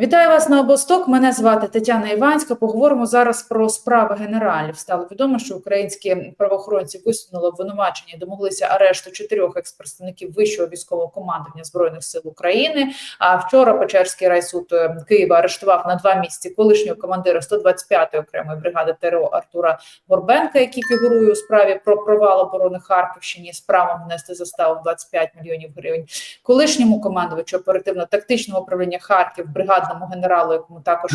Вітаю вас на обосток. Мене звати Тетяна Іванська. Поговоримо зараз про справи генералів. Стало відомо, що українські правоохоронці висунули обвинувачення, і домоглися арешту чотирьох експредставників вищого військового командування збройних сил України. А вчора Печерський райсуд е, Києва арештував на два місяці колишнього командира 125-ї окремої бригади ТРО Артура Горбенка, який фігурує у справі про провал оборони Харківщині з правом внести заставу в 25 мільйонів гривень. Колишньому командувачу оперативно-тактичного управління Харків, бригадному генералу, якому також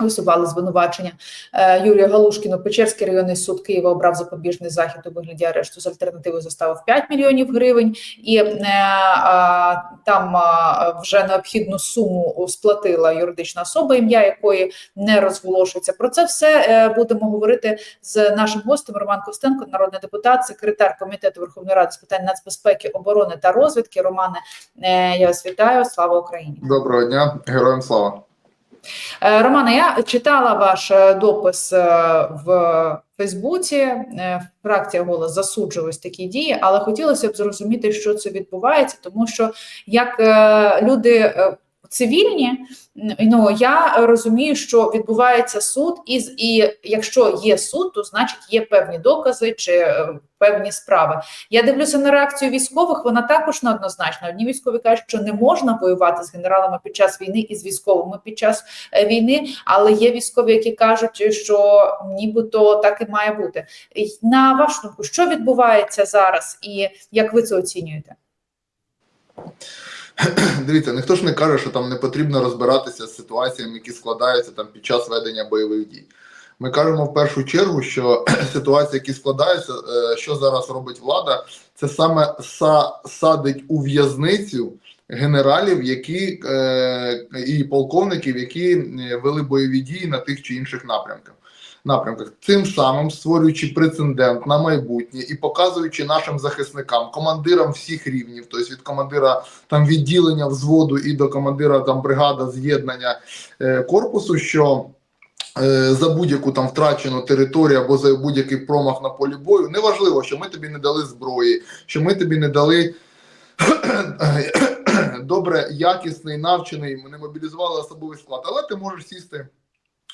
висували звинувачення е, Юрію Галушкіну. Печерський районний суд Києва обрав запобіжний захід у вигляді арешту з альтернативою застави в 5 мільйонів гривень, і е, а, там вже необхідну суму сплатила юридична особа, ім'я якої не розголошується. Про це все е, будемо говорити з нашим гостем Роман Костенко, народний депутат, секретар комітету Верховної Ради з питань нацбезпеки, оборони та розвідки. Романе, е, я вас вітаю. Слава Україні. Доброго дня, героям слава. Е, Романе, я читала ваш е, допис е, в Фейсбуці. Фракція голос засуджує ось такі дії, але хотілося б зрозуміти, що це відбувається, тому що як люди. Цивільні, ну я розумію, що відбувається суд, і, і якщо є суд, то значить є певні докази чи е, певні справи. Я дивлюся на реакцію військових. Вона також неоднозначна. Одні військові кажуть, що не можна воювати з генералами під час війни і з військовими під час е, війни. Але є військові, які кажуть, що нібито так і має бути. На вашу думку, що відбувається зараз, і як ви це оцінюєте? Дивіться, ніхто ж не каже, що там не потрібно розбиратися з ситуаціями, які складаються там під час ведення бойових дій. Ми кажемо в першу чергу, що ситуації, які складаються, е, що зараз робить влада, це саме садить у в'язницю генералів, які е, і полковників, які е, вели бойові дії на тих чи інших напрямках. Напрямках цим самим створюючи прецедент на майбутнє і показуючи нашим захисникам, командирам всіх рівнів, тобто від командира там відділення взводу і до командира там бригада з'єднання е, корпусу, що е, за будь-яку там втрачену територію або за будь-який промах на полі бою, неважливо, що ми тобі не дали зброї, що ми тобі не дали добре якісний, навчений, ми не мобілізували особовий склад, але ти можеш сісти.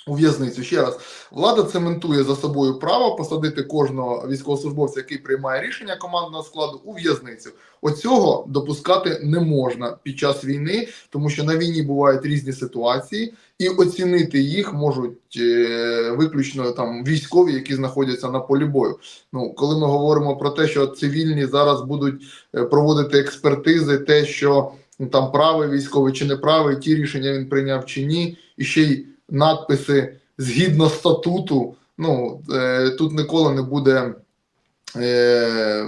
У в'язницю ще раз влада цементує за собою право посадити кожного військовослужбовця, який приймає рішення командного складу, у в'язницю. Оцього допускати не можна під час війни, тому що на війні бувають різні ситуації, і оцінити їх можуть е, виключно там військові, які знаходяться на полі бою. Ну, коли ми говоримо про те, що цивільні зараз будуть е, проводити експертизи, те, що ну, там правий військовий чи неправий, ті рішення він прийняв чи ні, і ще й надписи згідно статуту. Ну е, тут ніколи не буде е,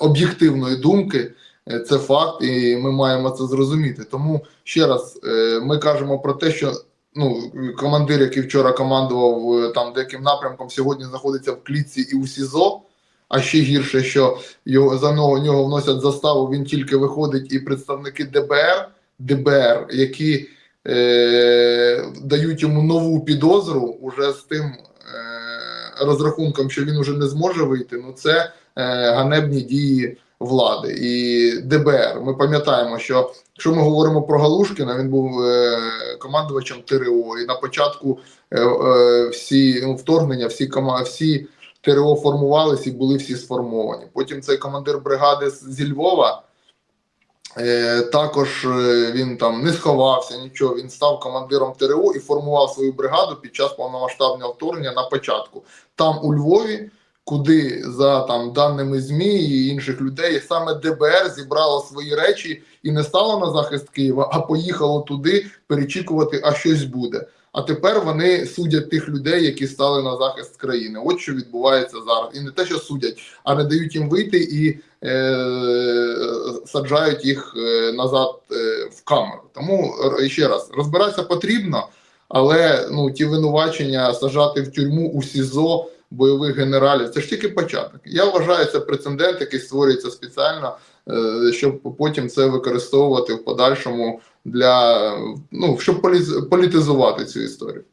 об'єктивної думки. Е, Це факт, і ми маємо це зрозуміти. Тому ще раз ми кажемо про те, що ну командир, який вчора командував там деяким напрямком, сьогодні знаходиться в клітці і у СІЗО. А ще гірше, що його за нього, нього вносять заставу. Він тільки виходить, і представники ДБР, ДБР, які е, дають йому нову підозру уже з тим е, розрахунком, що він уже не зможе вийти. Ну це е, ганебні дії влади і ДБР. Ми пам'ятаємо, що якщо ми говоримо про Галушкіна, він був е, командувачем ТРО, і на початку е, е, всі ну, вторгнення, всі всі ТРО формувалися і були всі сформовані. Потім цей командир бригади зі Львова. Е, також е, він там не сховався, нічого. Він став командиром ТРО і формував свою бригаду під час повномасштабного вторгнення на початку. Там у Львові, куди за там даними ЗМІ і інших людей, саме ДБР зібрало свої речі і не стало на захист Києва, а поїхало туди перечікувати, а щось буде. А тепер вони судять тих людей, які стали на захист країни. От що відбувається зараз, і не те, що судять, а не дають їм вийти і саджають їх е, назад е, в камеру. Тому ще раз розбиратися потрібно, але ну ті винувачення сажати в тюрму у СІЗО бойових генералів це ж тільки початок. Я вважаю, це прецедент, який створюється спеціально, е, щоб потім це використовувати в подальшому для ну щоб політизувати цю історію.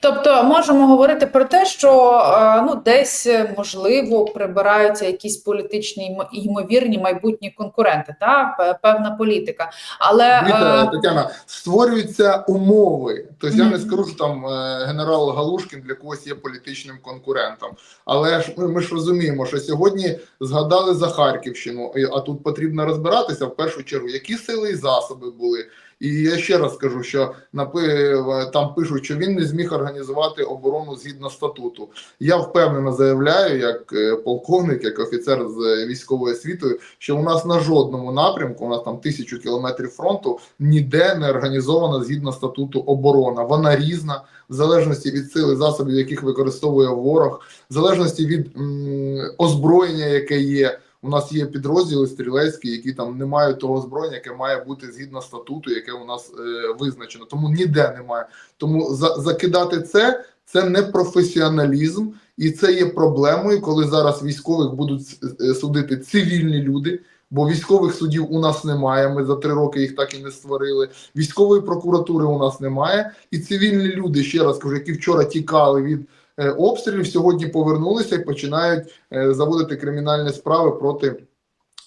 Тобто можемо говорити про те, що е, ну десь е, можливо прибираються якісь політичні ймовірні майбутні конкуренти, та певна політика. Але е, Тетяна, створюються умови. Тобто я не скажу, що там генерал Галушкін для когось є політичним конкурентом. Але ж ми, ми ж розуміємо, що сьогодні згадали за Харківщину, а тут потрібно розбиратися в першу чергу, які сили і засоби були. І я ще раз скажу, що там пишуть, що він не зміг організувати оборону згідно статуту. Я впевнено заявляю, як е, полковник, як офіцер з е, військовою освітою, що у нас на жодному напрямку, у нас там тисячу кілометрів фронту, ніде не організована згідно статуту оборона. Вона різна в залежності від сили засобів, яких використовує ворог, в залежності від м, озброєння, яке є. У нас є підрозділи стрілецькі, які там не мають того озброєння, яке має бути згідно статуту, яке у нас е, визначено. Тому ніде немає. Тому за, закидати це це не професіоналізм, і це є проблемою, коли зараз військових будуть е, судити цивільні люди. Бо військових судів у нас немає. Ми за три роки їх так і не створили. Військової прокуратури у нас немає, і цивільні люди, ще раз кажу, які вчора тікали від обстрілів, сьогодні повернулися і починають е, заводити кримінальні справи проти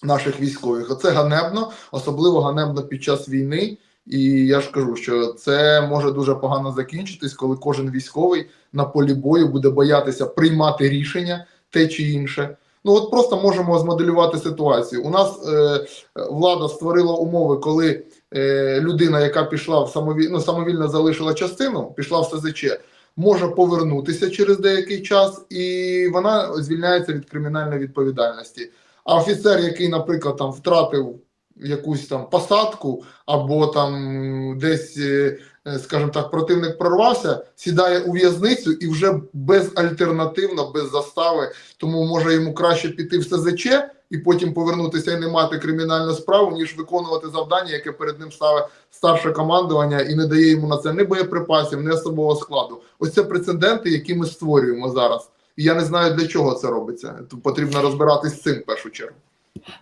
наших військових. Оце ганебно, особливо ганебно під час війни. І я ж кажу, що це може дуже погано закінчитись, коли кожен військовий на полі бою буде боятися приймати рішення те чи інше. Ну от просто можемо змоделювати ситуацію. У нас е, влада створила умови, коли е, людина, яка пішла в самовіль... ну, самовільно залишила частину, пішла в СЗЧ, може повернутися через деякий час, і вона звільняється від кримінальної відповідальності. А офіцер, який, наприклад, там втратив якусь там посадку, або там десь, е, скажімо так, противник прорвався, сідає у в'язницю і вже безальтернативно, без застави, тому може йому краще піти в СЗЧ і потім повернутися і не мати кримінальну справу, ніж виконувати завдання, яке перед ним ставить старше командування і не дає йому на це ні боєприпасів, ні особового складу. Ось це прецеденти, які ми створюємо зараз. І я не знаю для чого це робиться. Тут потрібно розбиратись з цим в першу чергу.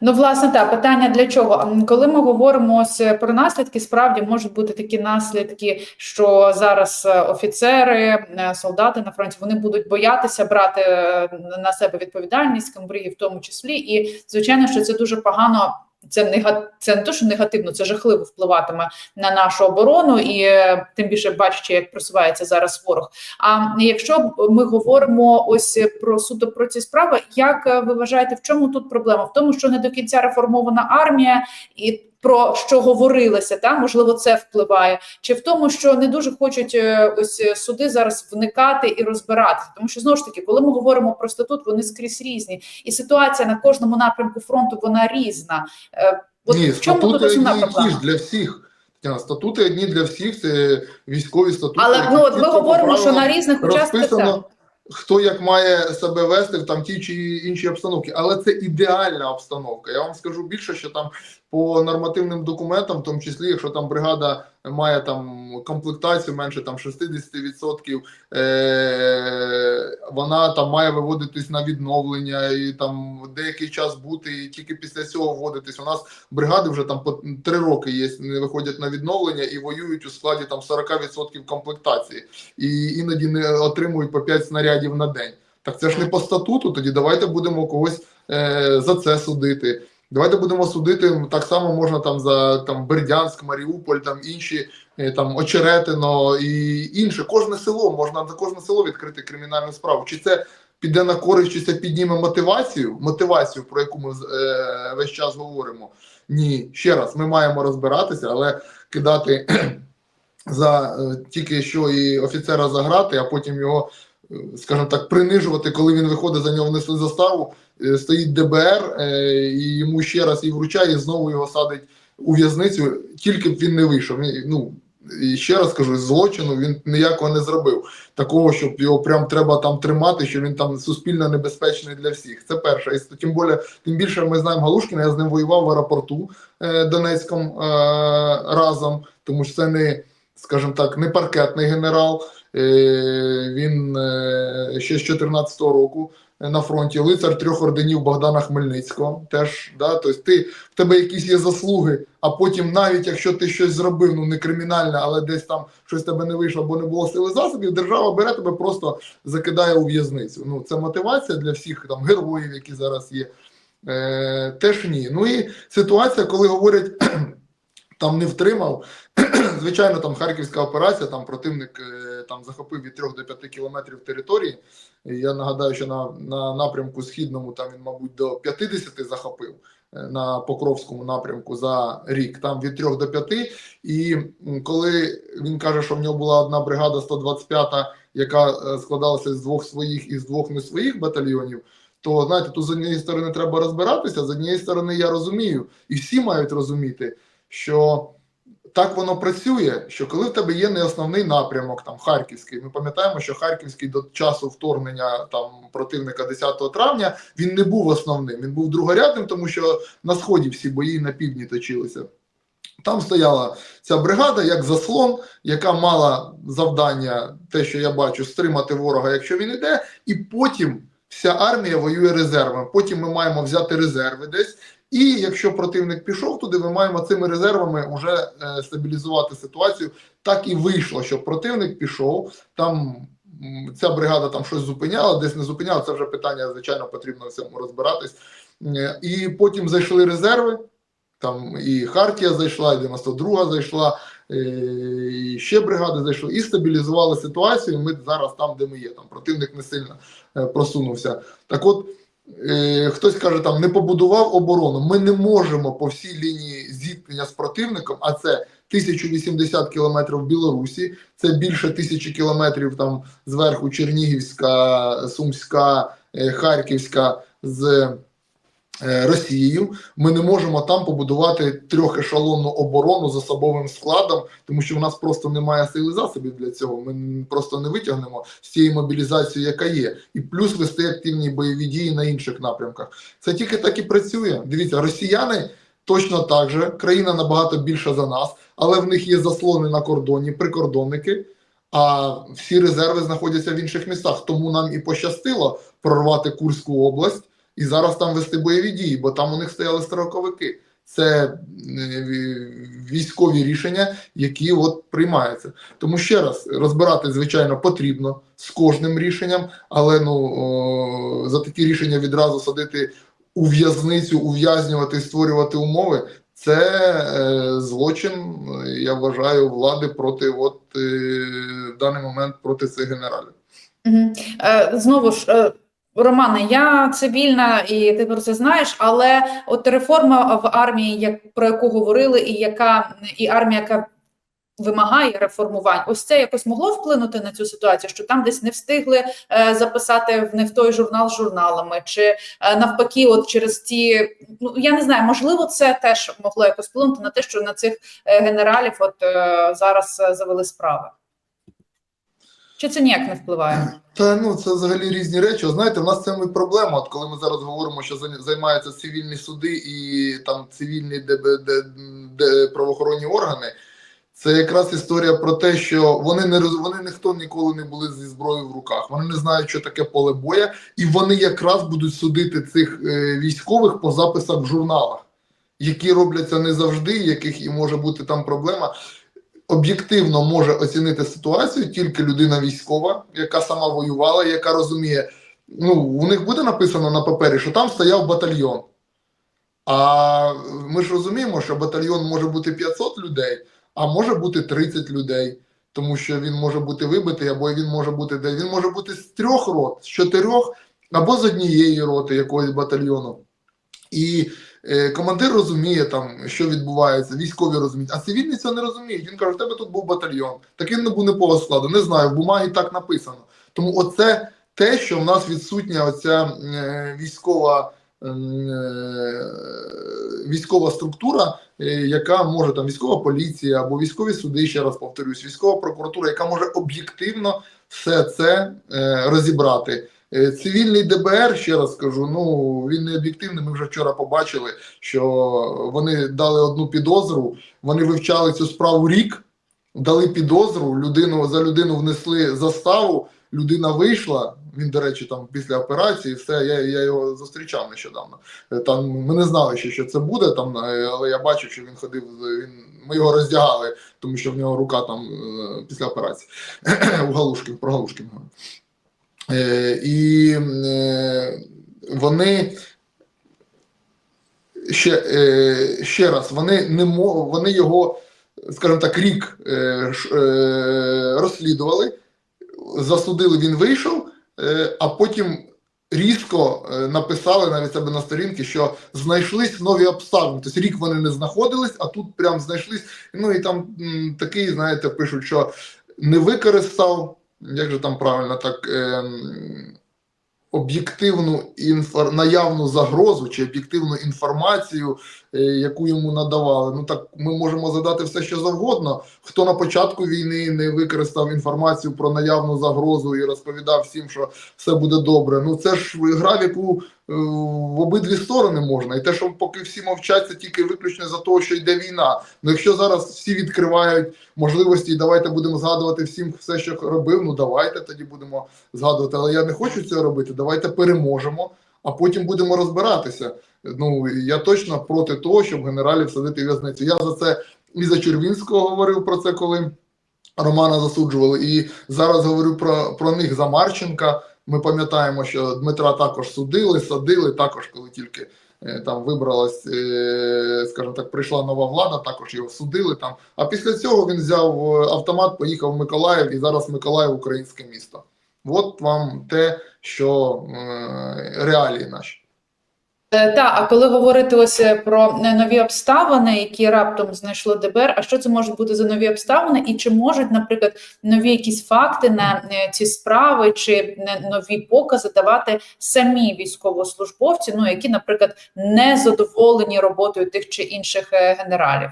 Ну, власне, так, питання для чого? Коли ми говоримо про наслідки, справді можуть бути такі наслідки, що зараз е, офіцери, е, солдати на фронті вони будуть боятися брати е, на себе відповідальність, камбрії в тому числі. І звичайно, що це дуже погано. Це нега... це не то, що негативно, це жахливо впливатиме на нашу оборону, і е, тим більше бачачи, як просувається зараз ворог. А якщо ми говоримо ось про суто про ці справи, як е, ви вважаєте, в чому тут проблема? В тому, що не до кінця реформована армія, і про що говорилося, та можливо, це впливає, чи в тому, що не дуже хочуть е, ось е, суди зараз вникати і розбиратися, тому що знову ж таки, коли ми говоримо про статут, вони скрізь різні, і ситуація на кожному напрямку фронту вона різна. Е, От Ні, в чому тут основна проблема? для всіх. Тетяна, статути одні для всіх, це військові статути. Але ну от ми говоримо, що на різних участках. Хто як має себе вести в там ті чи інші обстановки. Але це ідеальна обстановка. Я вам скажу більше, що там по нормативним документам, в тому числі, якщо там бригада має там комплектацію менше там 60%, е- вона там має виводитись на відновлення і там деякий час бути, і тільки після цього вводитись. У нас бригади вже там по три роки є, не виходять на відновлення і воюють у складі там 40% комплектації, і іноді не отримують по 5 снарядів на день. Так це ж не по статуту. Тоді давайте будемо когось е, за це судити. Давайте будемо судити так само можна там за там Бердянськ, Маріуполь, там інші е, там Очеретино і інше. Кожне село можна за кожне село відкрити кримінальну справу. Чи це піде на користь, чи це підніме мотивацію? Мотивацію, про яку ми е, весь час говоримо. Ні, ще раз, ми маємо розбиратися, але кидати за е, тільки що і офіцера заграти, а потім його, е, скажімо так, принижувати, коли він виходить за нього внесли заставу. Е, Стоїть ДБР е, і йому ще раз її вручає, і знову його садить у в'язницю, тільки б він не вийшов. Ну і ще раз кажу, злочину він ніякого не зробив. Такого, щоб його прям треба там тримати, що він там суспільно небезпечний для всіх. Це перше. І тим більше, тим більше ми знаємо Галушкіна. Я з ним воював в аеропорту е, Донецькому е, разом, тому що це не, скажімо так, не паркетний генерал. Е, він е, ще з 2014 року на фронті, лицар трьох орденів Богдана Хмельницького. Теж да, тобто ти в тебе якісь є заслуги, а потім, навіть якщо ти щось зробив, ну не кримінальне, але десь там щось тебе не вийшло, бо не було сили засобів, держава бере тебе, просто закидає у в'язницю. Ну це мотивація для всіх там героїв, які зараз є. Е, теж ні. Ну і ситуація, коли говорять. Там не втримав. Звичайно, там харківська операція, там противник е, там захопив від 3 до 5 кілометрів території. Я нагадаю, що на, на напрямку східному там він, мабуть, до 50 захопив е, на Покровському напрямку за рік, там від 3 до 5. І коли він каже, що в нього була одна бригада 125, яка е, складалася з двох своїх і з двох не своїх батальйонів. То знаєте, тут з однієї сторони треба розбиратися, з однієї сторони я розумію, і всі мають розуміти, що так воно працює, що коли в тебе є не основний напрямок, там Харківський, ми пам'ятаємо, що Харківський до часу вторгнення там противника 10 травня він не був основним, він був другорядним, тому що на сході всі бої на півдні точилися. Там стояла ця бригада як заслон, яка мала завдання, те, що я бачу, стримати ворога, якщо він іде, і потім вся армія воює резервами. Потім ми маємо взяти резерви десь. І якщо противник пішов туди, ми маємо цими резервами вже е, стабілізувати ситуацію. Так і вийшло, що противник пішов. Там ця бригада там щось зупиняла, десь не зупиняла. Це вже питання, звичайно, потрібно в цьому розбиратись. І потім зайшли резерви. Там і Хартія зайшла, і 92 зайшла, е, і ще бригади зайшли, і стабілізували ситуацію. Ми зараз там, де ми є. Там противник не сильно е, просунувся. Так от. Е, хтось каже, там не побудував оборону. Ми не можемо по всій лінії зіткнення з противником, а це 1080 кілометрів в Білорусі, це більше тисячі кілометрів там зверху Чернігівська, Сумська, е, Харківська з Росією. Ми не можемо там побудувати трьохешалонну оборону з особовим складом, тому що в нас просто немає сили засобів для цього. Ми просто не витягнемо з цієї мобілізації, яка є, і плюс вести активні бойові дії на інших напрямках. Це тільки так і працює. Дивіться, росіяни точно так же, країна набагато більша за нас, але в них є заслони на кордоні, прикордонники. А всі резерви знаходяться в інших містах. Тому нам і пощастило прорвати Курську область і зараз там вести бойові дії, бо там у них стояли строковики. Це е, військові рішення, які от приймаються. Тому ще раз розбирати, звичайно, потрібно з кожним рішенням, але ну о, за такі рішення відразу садити у в'язницю, ув'язнювати, створювати умови. Це е, злочин, я вважаю, влади проти от е, в даний момент проти цих генералів. Мгм. Е, Знову ж, е, Романе, я цивільна, і ти про це знаєш, але от реформа в армії, як про яку говорили, і яка і армія, яка вимагає реформувань, ось це якось могло вплинути на цю ситуацію, що там десь не встигли е, записати в не в той журнал з журналами, чи е, навпаки, от через ті, ну я не знаю, можливо, це теж могло якось вплинути на те, що на цих е, генералів от е, зараз е, завели справи. Чи це ніяк не впливає? Та ну це взагалі різні речі. Знаєте, в нас це проблема. От коли ми зараз говоримо, що займаються цивільні суди і там цивільні де правоохоронні органи. Це якраз історія про те, що вони не роз- вони ніхто ніколи не були зі зброєю в руках. Вони не знають, що таке поле боя, і вони якраз будуть судити цих е, військових по записах в журналах, які робляться не завжди, яких і може бути там проблема. Об'єктивно може оцінити ситуацію тільки людина військова, яка сама воювала, яка розуміє. Ну, у них буде написано на папері, що там стояв батальйон. А ми ж розуміємо, що батальйон може бути 500 людей, а може бути 30 людей, тому що він може бути вибитий, або він може бути де. Він може бути з трьох рот, з чотирьох, або з однієї роти якогось батальйону. І командир розуміє там, що відбувається, військові розуміють, а цивільні цього не розуміють. Він каже: в тебе тут був батальйон, так він не був непового складу. Не знаю, в бумагі так написано. Тому оце те, що в нас відсутня оця е, військова. е, Військова структура, е, яка може там військова поліція або військові суди, ще раз повторюсь, військова прокуратура, яка може об'єктивно все це е, розібрати. Е, Цивільний ДБР, ще раз скажу, ну він не об'єктивний. Ми вже вчора побачили, що вони дали одну підозру, вони вивчали цю справу рік, дали підозру, людину за людину внесли заставу. Людина вийшла, Він, до речі, там після операції, все, я, я його зустрічав нещодавно. Е, Там ми не знали ще, що це буде, там, е, але я бачив, що він ходив. Він, ми його роздягали, тому що в нього рука там після операції у Галушкін, про Галушкін. Е, і е, вони ще, е, ще раз, вони не вони його, скажімо так, рік розслідували, засудили, він вийшов, а потім різко написали навіть себе на сторінки, що знайшлись нові обставини. Тобто рік вони не знаходились, а тут прям знайшлись. Ну і там такий, знаєте, пишуть, що не використав, як же там правильно так. е, об'єктивну інфор... наявну загрозу чи об'єктивну інформацію, яку йому надавали. Ну так ми можемо задати все, що завгодно. Хто на початку війни не використав інформацію про наявну загрозу і розповідав всім, що все буде добре. Ну це ж гра, в яку е, в обидві сторони можна. І те, що поки всі мовчать, це тільки виключно за того, що йде війна. Ну якщо зараз всі відкривають можливості, і давайте будемо згадувати всім все, що робив. Ну давайте тоді будемо згадувати. Але я не хочу цього робити. Давайте переможемо, а потім будемо розбиратися. Ну я точно проти того, щоб генералів садити в'язницю. Я за це і за Червінського говорив про це, коли Романа засуджували. І зараз говорю про, про них за Марченка. Ми пам'ятаємо, що Дмитра також судили, садили, також коли тільки е, там вибралась, е, скажімо так, прийшла нова влада, також його судили там. А після цього він взяв е, автомат, поїхав в Миколаїв, і зараз Миколаїв українське місто. От вам те, що реалії наші. Е, Та, а коли говорити ось е, про е, нові обставини, які раптом знайшло ДБР, а що це можуть бути за нові обставини, і чи можуть, наприклад, нові якісь факти на ці справи чи нові покази давати самі військовослужбовці, ну які, наприклад, не задоволені роботою тих чи інших генералів?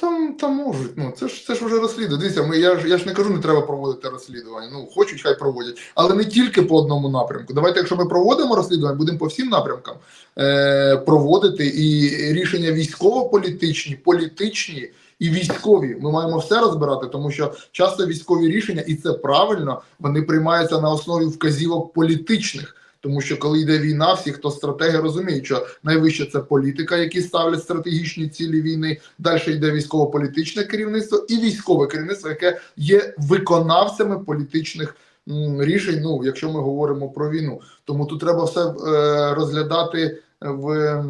Там, там можуть, ну це ж це ж вже розслідує. Дивіться, ми я ж я ж не кажу, не треба проводити розслідування. Ну хочуть, хай проводять, але не тільки по одному напрямку. Давайте, якщо ми проводимо розслідування, будемо по всім напрямкам е, проводити і рішення військово-політичні, політичні і військові. Ми маємо все розбирати, тому що часто військові рішення, і це правильно, вони приймаються на основі вказівок політичних. Тому що коли йде війна, всі, хто стратеги, розуміють, що найвище це політика, які ставлять стратегічні цілі війни. Далі йде військово-політичне керівництво і військове керівництво, яке є виконавцями політичних рішень. Ну, якщо ми говоримо про війну, тому тут треба все е, розглядати в, е,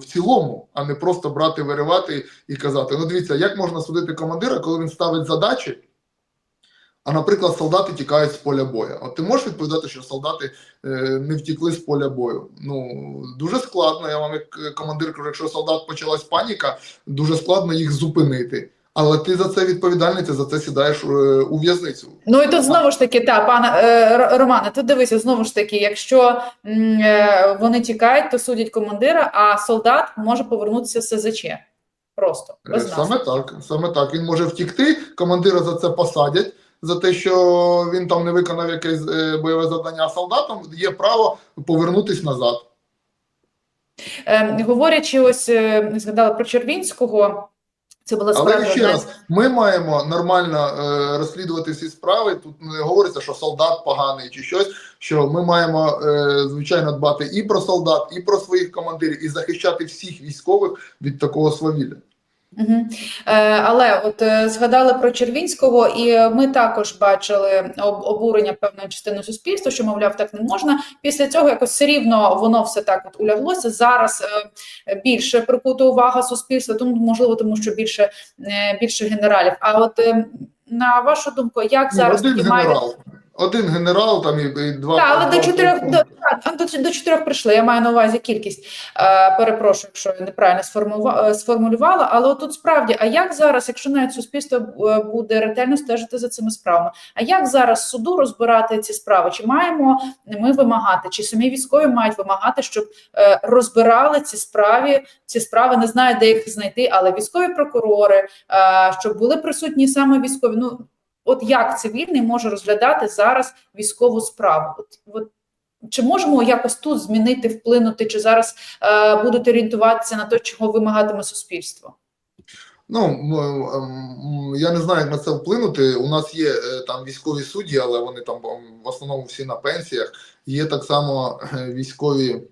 в цілому, а не просто брати, виривати і казати: ну дивіться, як можна судити командира, коли він ставить задачі. А, наприклад, солдати тікають з поля бою. От ти можеш відповідати, що солдати е, не втікли з поля бою? Ну дуже складно. Я вам як е, командир кажу, якщо солдат почалась паніка, дуже складно їх зупинити. Але ти за це відповідальний, ти за це сідаєш е, у в'язницю. Ну і тут знову ж таки, та пане е, Романе, тут дивися, знову ж таки, якщо вони тікають, то судять командира, а солдат може повернутися з СЗЧ. Просто без нас. Саме так, саме так. Він може втікти, командира за це посадять. За те, що він там не виконав якесь е, бойове завдання, солдатам є право повернутись назад. Е, говорячи, ось е, згадала про Червінського. Це була Але ще одна раз, ми маємо нормально е, розслідувати всі справи. Тут не говориться, що солдат поганий чи щось. Що ми маємо е, звичайно дбати і про солдат, і про своїх командирів, і захищати всіх військових від такого свавілля. Угу. Е, але от е, згадали про Червінського, і ми також бачили об, обурення певної частини суспільства, що мовляв, так не можна. Після цього якось все рівно воно все так от уляглося. Зараз е, більше прикута увага суспільства, тому можливо, тому що більше, е, більше генералів. А от е, на вашу думку, як зараз один має один генерал там і, і два. Так, але до чотирьох до, до, до чотирьох прийшли. Я маю на увазі кількість. Е, перепрошую, якщо я неправильно е, сформулювала. Але тут справді, а як зараз, якщо навіть суспільство е, буде ретельно стежити за цими справами, а як зараз суду розбирати ці справи? Чи маємо ми вимагати, чи самі військові мають вимагати, щоб е, розбирали ці справи, ці справи, не знаю, де їх знайти, але військові прокурори, е, щоб були присутні саме військові. Ну От як цивільний може розглядати зараз військову справу? От, от чи можемо якось тут змінити, вплинути, чи зараз е, будуть орієнтуватися на те, чого вимагатиме суспільство? Ну я не знаю, як на це вплинути. У нас є е, там військові судді, але вони там в основному всі на пенсіях. Є так само е, військові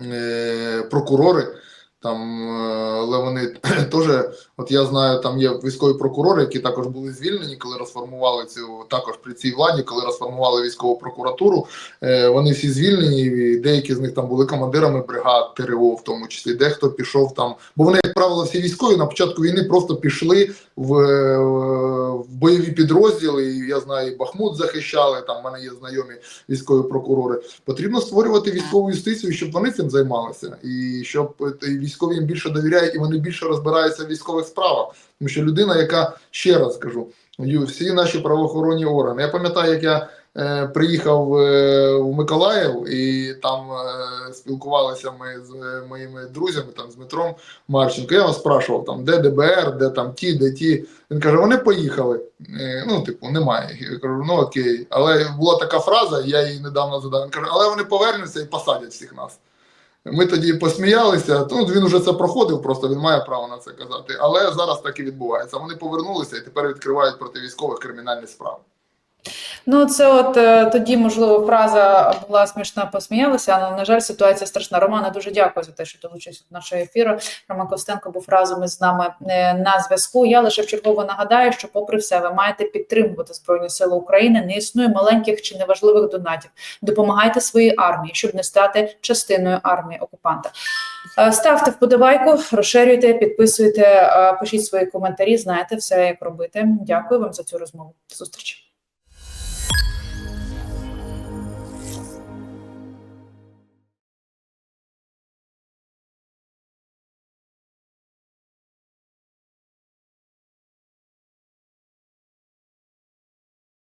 е, прокурори. Там, але вони теж, от я знаю, там є військові прокурори, які також були звільнені, коли розформували цю також при цій владі, коли розформували військову прокуратуру. Е, вони всі звільнені, і деякі з них там були командирами бригад ТРО, в тому числі, дехто пішов там. Бо вони, як правило, всі військові на початку війни просто пішли в, е, в бойові підрозділи. І я знаю, і Бахмут захищали. Там в мене є знайомі військові прокурори. Потрібно створювати військову юстицію, щоб вони цим займалися, і щоб е, військові їм більше довіряють, і вони більше розбираються військових справах. Тому що людина, яка ще раз кажу, всі наші правоохоронні органи. Я пам'ятаю, як я е, приїхав е, в Миколаїв, і там е, спілкувалися ми з е, моїми друзями, там з Дмитром Марченко. Я його спрашував, там, де ДБР, де там ті, де ті. Він каже: вони поїхали. Е, ну, типу, немає. Я кажу, ну окей. Але була така фраза, я її недавно задав. Він каже, але вони повернуться і посадять всіх нас. Ми тоді посміялися. Ну, він вже це проходив, просто він має право на це казати. Але зараз так і відбувається. Вони повернулися і тепер відкривають проти військових кримінальні справи. Ну, це от е, тоді, можливо, фраза була смішна, посміялася, але на жаль, ситуація страшна. Романе, дуже дякую за те, що долучився до нашого ефіру. Роман Костенко був разом із нами е, на зв'язку. Я лише вчергово нагадаю, що, попри все, ви маєте підтримувати Збройні Сили України. Не існує маленьких чи неважливих донатів. Допомагайте своїй армії, щоб не стати частиною армії окупанта. Е, Ставте вподобайку, розширюйте, підписуйте, пишіть свої коментарі. Знаєте все, як робити. Дякую вам за цю розмову. Зустрічі.